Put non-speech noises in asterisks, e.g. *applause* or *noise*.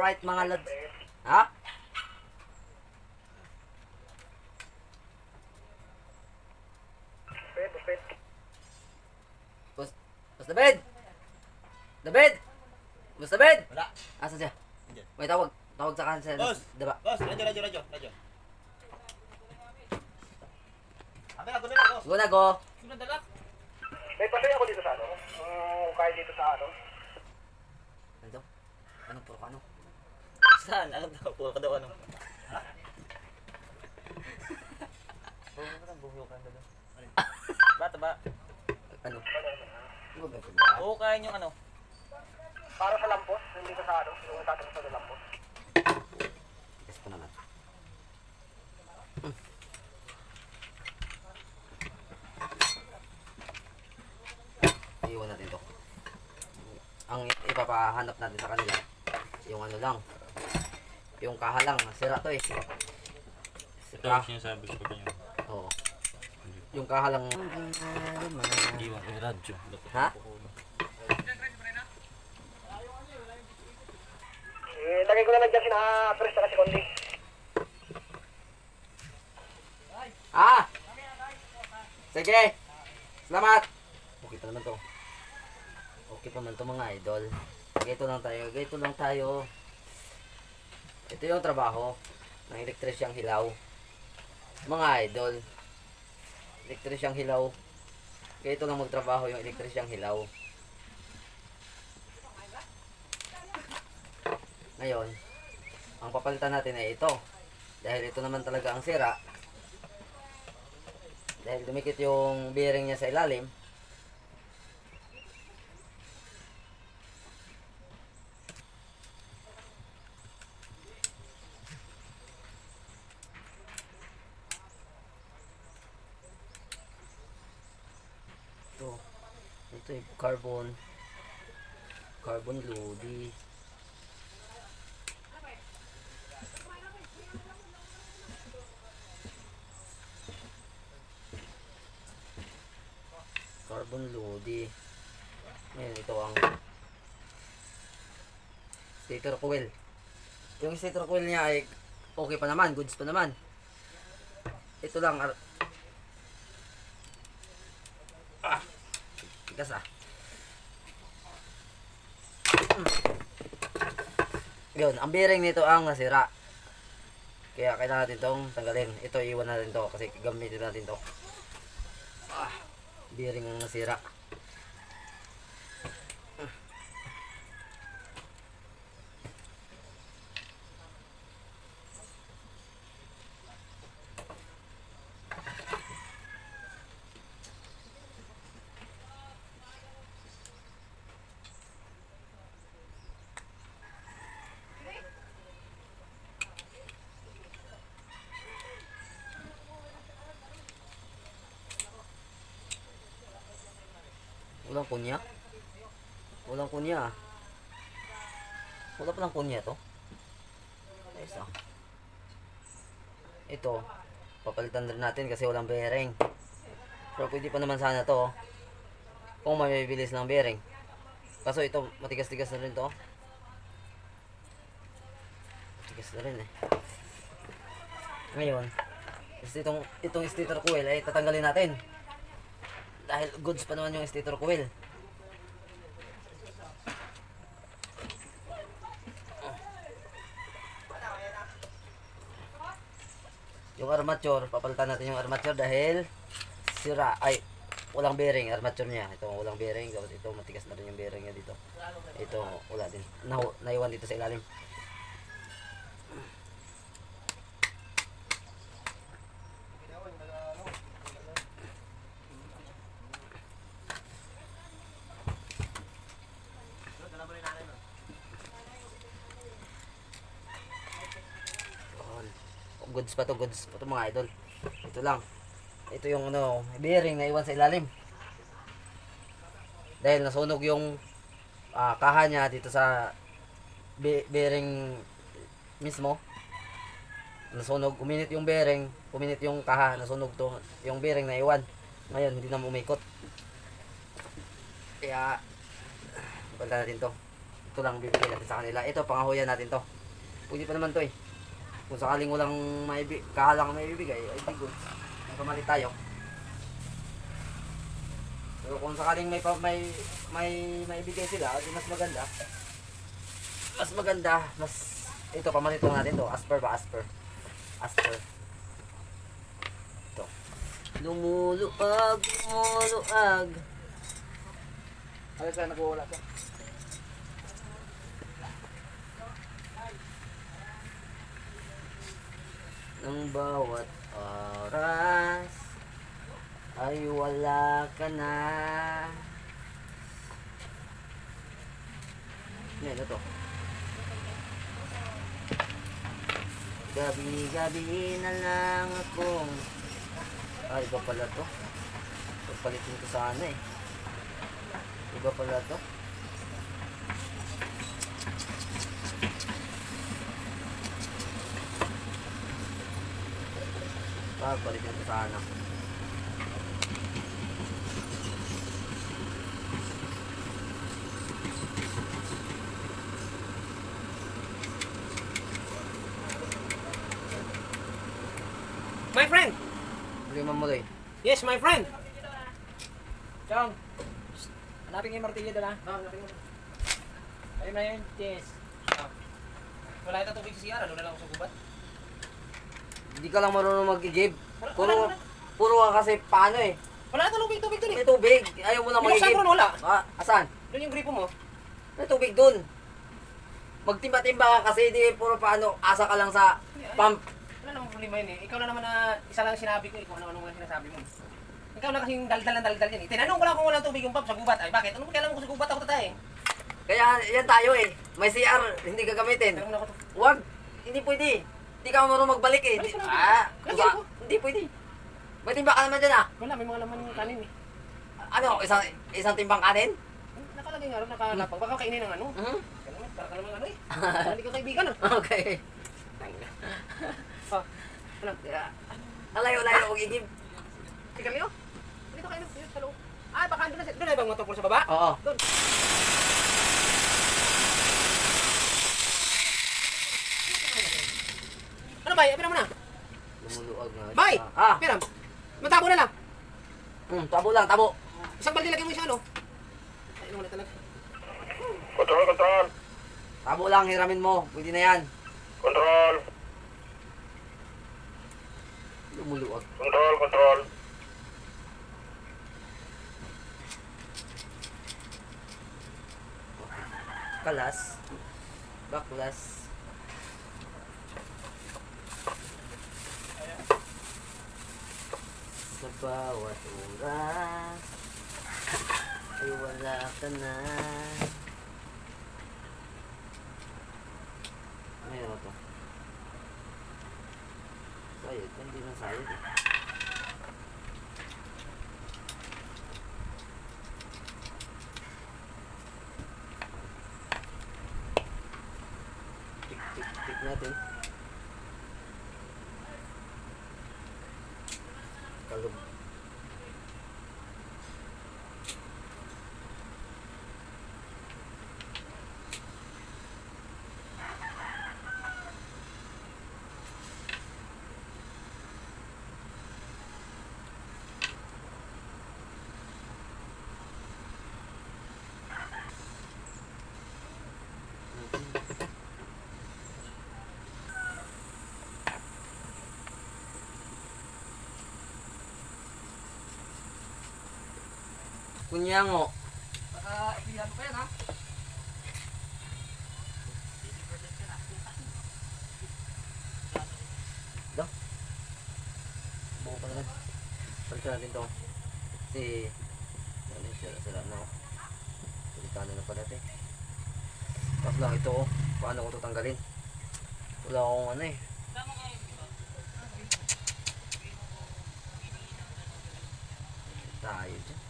Alright mga lads. Ha? Bus, bus David! David! Bus David! Wala. Asa siya? May tawag. Tawag sa kansa. Boss! Diba? Boss, radyo, radyo, radyo, radyo. Akin ako nila, boss. Go na go. Sino dalak? May pasay ako dito sa ano. Um, kahit dito sa ano. Ano? Anong puro ka ano? Saan? Ano daw? Puro ka daw ano? Puro ka daw, buhyo ka daw. Bata ba? Ano? Ito? Buhukayin yung ano. Para sa lampos, hindi ko sa ano. Yung tatanong sa lampos. Yes pa naman. Iiwan natin to. Ang ipapahanap natin sa kanila, yung ano lang, yung kaha lang, sira to eh. Ito yung sinasabi ko pa niyo. Oo. Yung kaha lang. Iwan ko yung radyo. Ha? Eh, lagay ko na lang dyan sina Pres na si Kondi. Ah! Sige! Salamat! Okay pa naman to. Okay pa naman to mga idol. Ganito lang tayo. Ganito lang tayo. Ito yung trabaho ng elektrisyang hilaw. Mga idol. Elektrisyang hilaw. Ganito lang magtrabaho yung elektrisyang hilaw. Ngayon, ang papalitan natin ay ito. Dahil ito naman talaga ang sira, dahil dumikit yung bearing niya sa ilalim ito ito yung carbon carbon lodi. Carbon lodi. Ngayon ito ang stator coil. Yung stator coil niya ay okay pa naman goods pa naman. Ito lang ar- ah tigas ah Mm. yun ang bearing nito ang nasira kaya kailangan natin itong tanggalin ito iwan natin to kasi gamitin natin to ah bearing ang nasira. Walang kunya? Walang kunya ah. Wala palang kunya to. Ayos ah. Ito, papalitan rin natin kasi walang bearing. Pero pwede pa naman sana to. oh. Kung may bibilis ng bearing. Kaso ito, matigas-tigas na rin to. Matigas na rin eh. Ngayon, itong, itong stator coil ay tatanggalin natin. Dahil goods pa naman yung stator coil. Yung armature, papalitan natin yung armature dahil sira ay walang bearing armature niya. Ito walang bearing, tapos ito matigas na rin yung bearing niya dito. Ito wala din. Na, naiwan dito sa ilalim. Yun. Goods pa to, goods pa to mga idol. Ito lang. Ito yung ano, bearing na iwan sa ilalim. Dahil nasunog yung ah, kaha niya dito sa be- bearing mismo. Nasunog, uminit yung bearing, uminit yung kaha, nasunog to, yung bearing na iwan. Ngayon, hindi na umikot. Kaya, palitan natin to. Ito lang bibigay natin sa kanila. Ito, pangahuyan natin to. Pwede pa naman to eh. Kung sakaling walang maibig, kahalang may bibigay, ay di good. Pamalit tayo. Pero kung sakaling may may may maibigay sila, di mas maganda. Mas maganda, mas ito pamalit natin to. Asper ba asper? Asper. Ito. Lumuluag, lumuluag. Ano sa'yo nag-uula ka? Bawat oras ay wala ka na. Yan, ito. Gabi-gabi na lang akong ay, iba pala to. Pagpalitin ko sana eh. Iba pala to. Pagpalitin ko sana. My friend! Lima mo doy. Yes, my friend! Chong! Hanapin yung martilyo doon ha. Oo, hanapin mo. Ayun na yun, yes. Ah. Wala ito tubig sa siyara, doon na lang ako sa gubat. Hindi ka lang marunong mag-give. Puro, puro ka kasi paano eh. Wala ito tubig, tubig doon eh. May tubig. Ayaw mo na Binuksan mag-give. ron, wala. Ah, asan? Doon yung gripo mo. May tubig dun. Magtimba-timba ka kasi di puro paano, asa ka lang sa pump. Wala namang problema yun eh. Ikaw na naman na isa lang sinabi ko, ikaw ano ano sinasabi mo. Ikaw na kasing daldal ng daldal yan eh. Tinanong ko lang kung walang tubig yung pump sa gubat. Ay bakit? Ano mo kailangan ko sa gubat ako tatay? Kaya yan tayo eh. May CR, hindi gagamitin. Tanong na ako to. Wag, hindi pwede. Hindi ka marunong magbalik eh. Balik ka na. Ah, Lagyan usa- ko. hindi pwede. May timba ka naman dyan ah. Wala, may mga laman yung kanin eh. Ano, isang, isang timbang kanin? Nakalagay nga rin, nakalapag. Baka kainin ng ano. Mhm. Kaya naman, para ka naman ano eh. Hindi ka kaibigan ah. *laughs* Okay. Ah, ano? Alayo-layo kong igib. Ikaw niyo? Dito kayo, dito sa loob. Ah, baka doon na, doon na ibang motor sa baba? Oo. Doon. Ano ba? Pira mo na. Lumuluag na. Bay! Ah, Pira. Matabo na lang. hmm, tabo lang, tabo. Isang balde lagyan mo siya, ano? Ay, ano na talaga. Control, control, Tabo lang, hiramin mo. Pwede na yan. control, Lumuluag. control, control. Kalas. Baklas. Sa bawat oras ay wala ka na. Ano to? Sayod, hindi na sayod eh. Tik, tik, tik natin. Kalog. Kunyango. Baka ipihan pa yan, ha? Buo pa naman. Palitan natin to. Kasi, ano yung sila sila na. Palitan na pala ito eh. Tapos lang ito oh. Paano ko ito tanggalin? Wala akong ano eh. Tayo dyan.